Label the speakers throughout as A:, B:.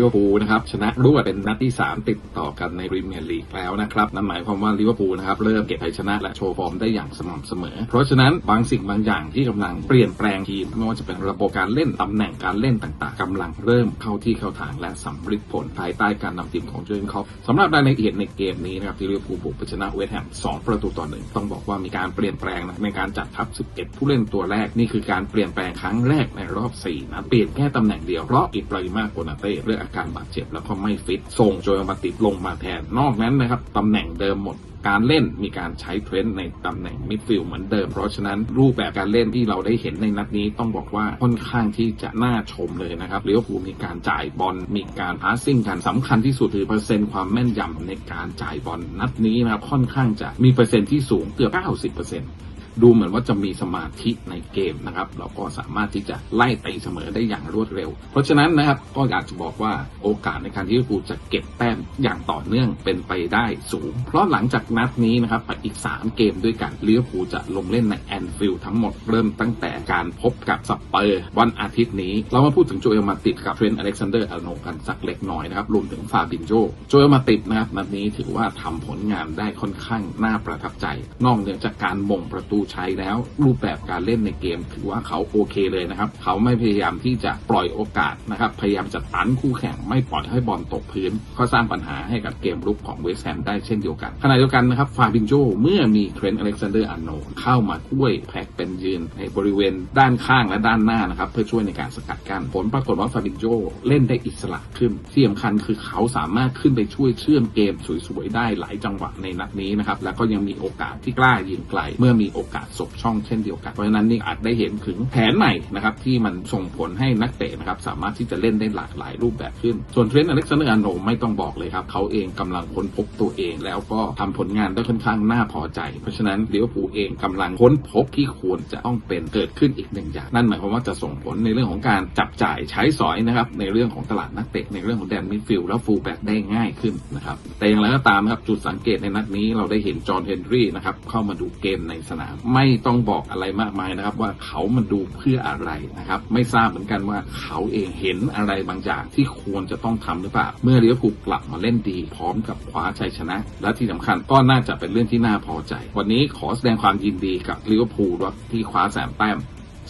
A: เวอร์พูลนะครับชนะรวดเป็นนัดที่ 3 ติดต่อกันในพรีเมียร์ลีกแล้วนะครับนั่นหมายความว่าลิเวอร์พูลนะครับเริ่มเก็บชัยชนะและโชว์ฟอร์มได้อย่างสม่ำเสมอ เพราะฉะนั้นบางสิ่งบางอย่างที่กำลังเปลี่ยนแปลงทีมไม่ว่าจะเป็นระบบการเล่นตำแหน่งการเล่นต่างๆกำลังเริ่มเข้าที่เข้าทางและสำเร็จผลภายใต้การนำทีมของเจอร์นคล็อปสำหรับรายละเอียดในเกมนี้นะครับที่ลิเวอร์พูลบุกไปชนะเวสต์แฮม2ประตูต่อหนึ่งต้องบอกว่ามีการเปลี่ยนแปลงนะในการจัดทัพ 11 ผู้เล่นตัวแรกนี่คือการเปลี่ยนแปลงครั้งแรกในรอบ 4นะเปลี่ยนแค่ตำแหน่งเดียวเพราะอิบราฮิมาโกนาเต้เรื่องอาการบาดเจ็บแล้วก็ไม่ฟิตส่งโจยมาติดลงมาแทน นอกนั้นนะครับตำแหน่งเดิมหมดการเล่นมีการใช้เทรนด์ในตำแหน่งมิดฟิลด์เหมือนเดิม เพราะฉะนั้นรูปแบบการเล่นที่เราได้เห็นในนัดนี้ต้องบอกว่าค่อนข้างที่จะน่าชมเลยนะครับเลี้ยวภูมีการจ่ายบอลมีการพาสซิ่งกันสำคัญที่สุดคือเปอร์เซ็นต์ความแม่นยำในการจ่ายบอลนัดนี้นะครับค่อนข้างจะมีเปอร์เซ็นต์ที่สูงเกือบ 90% ดูเหมือนว่าจะมีสมาธิในเกมนะครับเราก็สามารถที่จะไล่ตีเสมอได้อย่างรวดเร็ว เพราะฉะนั้นนะครับก็อยากจะบอกว่าโอกาสในการที่ลิเวอร์พูลจะเก็บแต้มอย่างต่อเนื่องเป็นไปได้สูง เพราะหลังจากนัดนี้นะครับไปอีก 3 เกมด้วยกันลิเวอร์พูลจะลงเล่นในแอนฟิลด์ทั้งหมดเริ่มตั้งแต่การพบกับสเปอร์วันอาทิตย์นี้ เรามาพูดถึงโจเอลมาติดกับเทรนต์อเล็กซานเดอร์อาโนกันสักเล็กน้อยนะครับรวมถึงฟาบินโจโจเอลมาติดนะครับนัดนี้ถือว่าทำผลงานได้ค่อนข้างน่าประทับใจ นอกเหนือจากการมงประตูชัยแล้วรูปแบบการเล่นในเกมถือว่าเขาโอเคเลยนะครับ เขาไม่พยายามที่จะปล่อยโอกาสนะครับ พยายามจะตันคู่แข่งไม่ปล่อยให้บอลตกพื้น ก็สร้างปัญหาให้กับเกมรุกของเวสต์แฮมได้เช่นเดียวกันขณะเดียวกันนะครับฟาบินโจเมื่อมีเทรนต์อเล็กซานเดอร์อาร์โนเข้ามาช่วยแพ็กเป็นยืนในบริเวณด้านข้างและด้านหน้านะครับเพื่อช่วยในการสกัดกั้นผลปรากฏว่าฟาบินโจเล่นได้อิสระขึ้นที่สำคัญคือเขาสามารถขึ้นไปช่วยเชื่อมเกมสวยๆได้หลายจังหวะในนัดนี้นะครับแล้วก็ยังมีโอกาสที่กล้ายิงไกลเมื่อมีโอกาสสบช่องเช่นเดียวกัน เพราะฉะนั้นนี่อาจได้เห็นถึงแผนใหม่นะครับที่มันส่งผลให้นักเตะนะครับสามารถที่จะเล่นได้หลากหลายรูปแบบขึ้น ส่วนเทรนต์อเล็กซานเดอร์อาโนไม่ต้องบอกเลยครับเขาเองกำลังค้นพบตัวเอง แล้วก็ทำผลงานได้ค่อนข้างน่าพอใจ เพราะฉะนั้นลิเวอร์พูลเองกำลังค้นพบที่ควรจะต้องเป็นเกิดขึ้นอีกหนึ่งอย่าง นั่นหมายความว่าจะส่งผลในเรื่องของการจับจ่ายใช้สอยนะครับในเรื่องของตลาดนักเตะในเรื่องของแดนมิดฟิลด์และฟูลแบ็กได้ง่ายขึ้นนะครับแต่อย่างไรก็ตามนะครับจุดสังเกตในนัดนี้เราได้เห็นจอห์นเฮนรี่นะครับเข้ามาดูเกมในสนามไม่ต้องบอกอะไรมากมายนะครับ ว่าเขามันดูเพื่ออะไรนะครับ ไม่ทราบเหมือนกันว่าเขาเองเห็นอะไรบางอย่างที่ควรจะต้องทำหรือเปล่า เมื่อลิเวอร์พูลกลับมาเล่นดี พร้อมกับคว้าชัยชนะ และที่สำคัญก็น่าจะเป็นเรื่องที่น่าพอใจ วันนี้ขอแสดงความยินดีกับลิเวอร์พูลว่าที่คว้าแสามแต้ม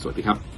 A: สวัสดีครับ